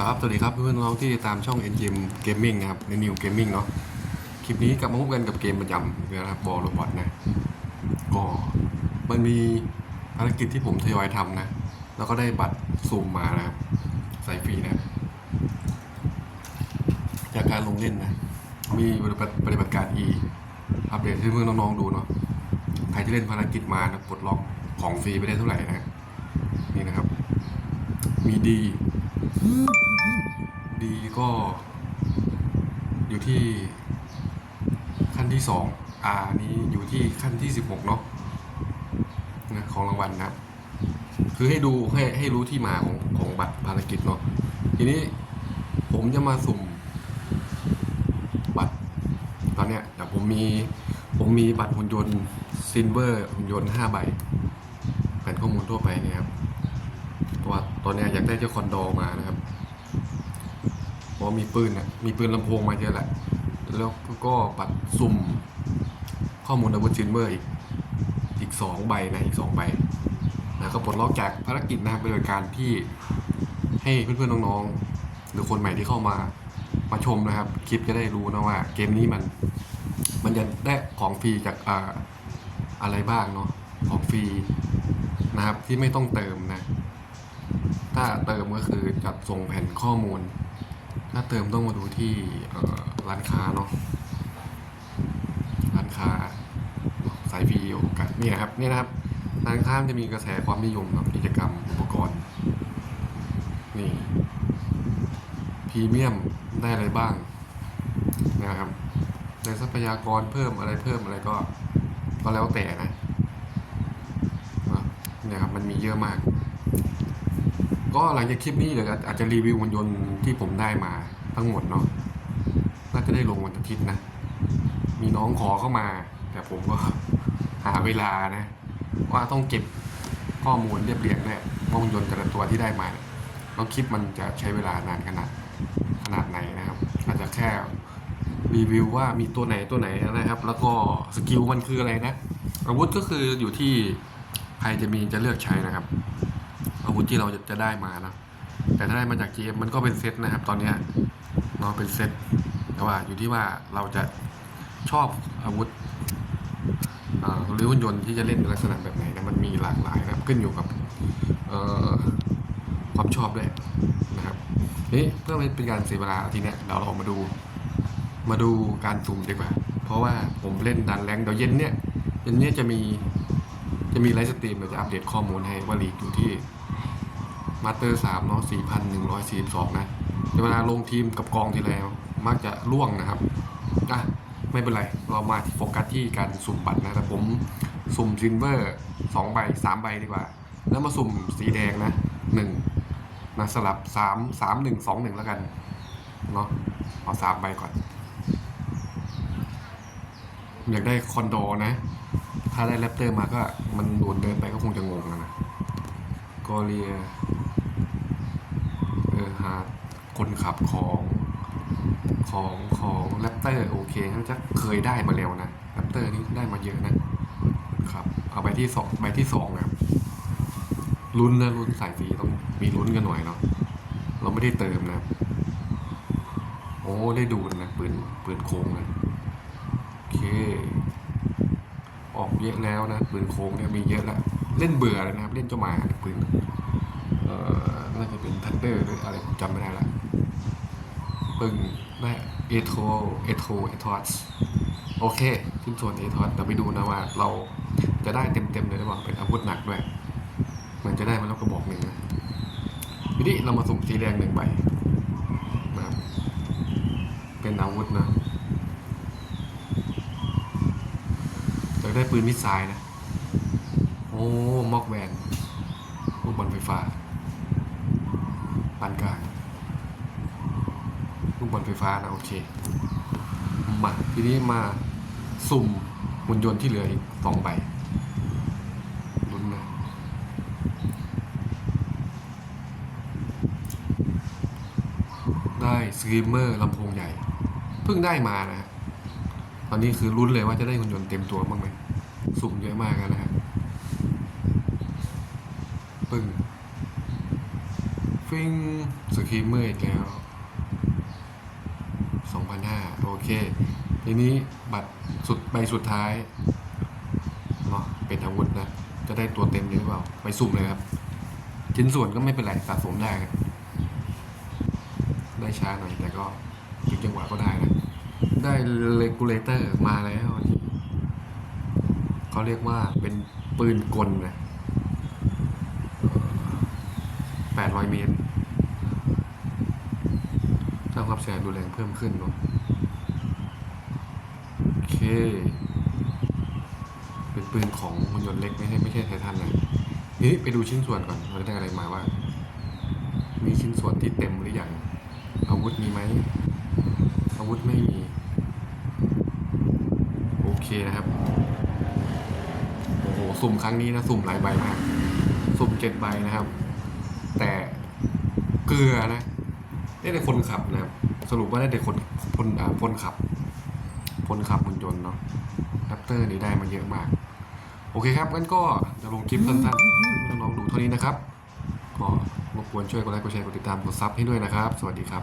ครับ สวัสดีครับเพื่อนๆน้องที่ตามช่อง NGM Gaming นะครับใน New Gaming เนาะคลิปนี้กลับมาพบกันกับเกมประจำนะครับบอลโรบอทนะก็มันมีภารกิจที่ผมทยอยทำนะ แล้วก็ได้บัตรสุ่มมานะครับใส่ฟรีนะ จากการลงเล่นนะ มีปฏิบัติปฏิบัติการ E อัปเดตให้เพื่อนน้องๆดูเนาะใครที่เล่นภารกิจมานะปลดล็อกของฟรีไปได้เท่าไหร่นะนี่นะครับ มีดี ดีก็อยู่ที่ขั้นที่สองอานี้อยู่ที่ขั้นที่สิบหกเนาะนะของรางวัลนะครับ คือให้ดูให้ให้รู้ที่มาของของบัตรภารกิจเนาะทีนี้ผมจะมาสุ่มบัตร ตอนเนี้ยแต่ผมมีผมมีบัตรหุ่นยนต์ซินเวอร์หุ่นยนต์ห้าใบแผ่นข้อมูลทั่วไปเนี่ยครับเพราะว่าตอนนี้อยากได้เจ้าคอนโดมานะครับ พราะมีปืนเนี่ยมีปืนลำโพงมาเยอะแหละ แล้วก็บัตรสุ่มข้อมูลอาวุธซินเวอร์อีกอีกสองใบนะอีกสองใบนะก็ปลดล็อกจากภารกิจนะครับเป็นการที่ให้เพื่อนๆน้องๆ หรือคนใหม่ที่เข้ามามาชมนะครับ คลิปจะได้รู้นะว่าเกมนี้มัน มันจะได้ของฟรีจากอ่าอะไรบ้างเนาะของฟรีนะครับที่ไม่ต้องเติมนะ ถ้าเติมก็คือจัดส่งแผ่นข้อมูล ถ้าเติมต้องมาดูที่ร้านค้าเนาะร้านค้าสายฟีโอกาสนี่นะครับนี่นะครับร้านค้าจะมีกระแสความนิยมกับกิจกรรมอุปกรณ์นี่พรีเมียมได้อะไรบ้างนะครับในทรัพยากรเพิ่มอะไรเพิ่มอะไรก็ก็แล้วแต่นะเนี่ยครับมันมีเยอะมาก ก็หลังจากคลิปนี้เดี๋ยวอาจจะรีวิวหุ่นยนต์ที่ผมได้มาทั้งหมดเนาะน่าจะได้ลงวันอาทิตย์นะ มีน้องขอเข้ามา แต่ผมก็หาเวลานะ ว่าต้องเก็บข้อมูลเรียบเรียงเนี่ยว่าหุ่นยนต์แต่ละตัวที่ได้มาแล้วคลิปมันจะใช้เวลานานขนาดขนาดไหนนะครับ อาจจะแค่รีวิวว่ามีตัวไหนตัวไหนนะครับ แล้วก็สกิลมันคืออะไรนะ อาวุธก็คืออยู่ที่ใครจะมีจะเลือกใช้นะครับ วุธที่เราจะจะได้มานะแต่ถ้าได้มาจาก GM มันก็เป็นเซตนะครับ ตอนนี้เนาะเป็นเซตแต่ว่าอยู่ที่ว่าเราจะชอบอาวุธหรือหุ่นยนต์ที่จะเล่นในลักษณะแบบไหนนะมันมีหลากหลายนะครับขึ้นอยู่กับความชอบด้วยนะครับนี่เพื่อเป็นการเสียเวลาทีเนี้ยเราลองมาดูมาดูการสุ่มดีกว่า เพราะว่าผมเล่นดันแรงเดี๋ยวเย็นเนี่ยเย็นเนี้ยจะมี จะมีไลฟ์สตรีมเราจะอัปเดตข้อมูลให้ว่าลีกอยู่ที่มาสเตอร์สามเนาะสี่พันหนึ่งร้อยสี่สองนะเวลาลงทีมกับกองทีแล้วมักจะล่วงนะครับอะไม่เป็นไร เรามาโฟกัสที่การสุ่มบัตรนะแต่ผมสุ่มซิลเวอร์สองใบสามใบดีกว่า แล้วมาสุ่มสีแดงนะหนึ่งนะสลับสามสามหนึ่งสองหนึ่งแล้วกันเนาะเอาสามใบก่อน อยากได้คอนโดนะ ถ้าได้แรปเตอร์มาก็มันโดนเดินไปก็คงจะงงนะนะกอเรียเออหาคนขับของของของแรปเตอร์โอเคเขาจะเคยได้มาแล้วนะแรปเตอร์นี่ได้มาเยอะนะครับ เอาไปที่สองใบที่สองนะครับลุ้นนะลุ้นสายฟีต้องมีลุ้นกันหน่อยเนาะเราไม่ได้เติมนะโอ้ได้ดูนะปืนปืนโค้งนะโอเค ออกเยอะแล้วนะปืนโค้งเนี่ยมีเยอะแล้วเล่นเบื่อเลยนะครับ เล่นเจ้าหมาปืนเอ่อน่าจะเป็นทันเดอร์หรืออะไรจำไม่ได้ละปึงได้เอโทเอโทเอทอสโอเคชิ้นส่วนเอทอสเดี๋ยวไปดูนะว่าเราจะได้เต็มๆเลยหรือเปล่าเป็นอาวุธหนักด้วยเหมันจะได้มาแล้วก็บอกหนึ่งนะทีนี้เรามาสุ่มสีแดงหนึ่งใบนะครับเป็นอาวุธนะจะ ได้ปืนมิสไซล์นะ โอ้มอกแวนลูกบอลไฟฟ้าปานกลางลูกบอลไฟฟ้านะโอเค มาทีนี้มาสุ่มหุ่นยนต์ที่เหลืออีกสองใบลุ้นนะได้สกรีมเมอร์ลำโพงใหญ่ เพิ่งได้มานะฮะตอนนี้คือลุ้นเลยว่าจะได้หุ่นยนต์เต็มตัวบ้างไหม สุ่มเยอะมากแล้วนะฮะปึ้งฟิงสกีเมอร์อีกแล้วสองพันห้าโอเค ทีนี้บัตรสุดใบสุดท้ายเนาะเป็นอาวุธนะ จะได้ตัวเต็มหรือเปล่า ไปสุ่มเลยครับ ชิ้นส่วนก็ไม่เป็นไรสะสมได้ครับได้ช้าหน่อยแต่ก็ถึงจังหวะก็ได้นะ ได้เลกูเลเตอร์มาแล้ว เขาเรียกว่าเป็นปืนกลนะแปดร้อยเมตรสร้างความเสียหายรุนแรงเพิ่มขึ้นเนาะโอเค เป็นปืนของหุ่นยนต์เล็กไม่ใช่ไม่ใช่ไททันนะนี่ไปดูชิ้นส่วนก่อนเราได้อะไรมาว่า มีชิ้นส่วนที่เต็มหรือยัง อาวุธมีไหม อาวุธไม่มี โอเคนะครับ สุ่มครั้งนี้นะสุ่มหลายใบมากสุ่มเจ็ดใบนะครับ แต่เกลือนะได้แต่คนขับนะครับ สรุปว่าได้แต่คนคนอ่าคนขับคนขับหุ่นยนต์เนาะแรปเตอร์นี่ได้มาเยอะมาก โอเคครับงั้นก็จะลงคลิปสั้นๆให้น้องๆดูเท่านี้นะครับก็รบกวนช่วยกดไลค์กดแชร์กดติดตามกดซับให้ด้วยนะครับ สวัสดีครับ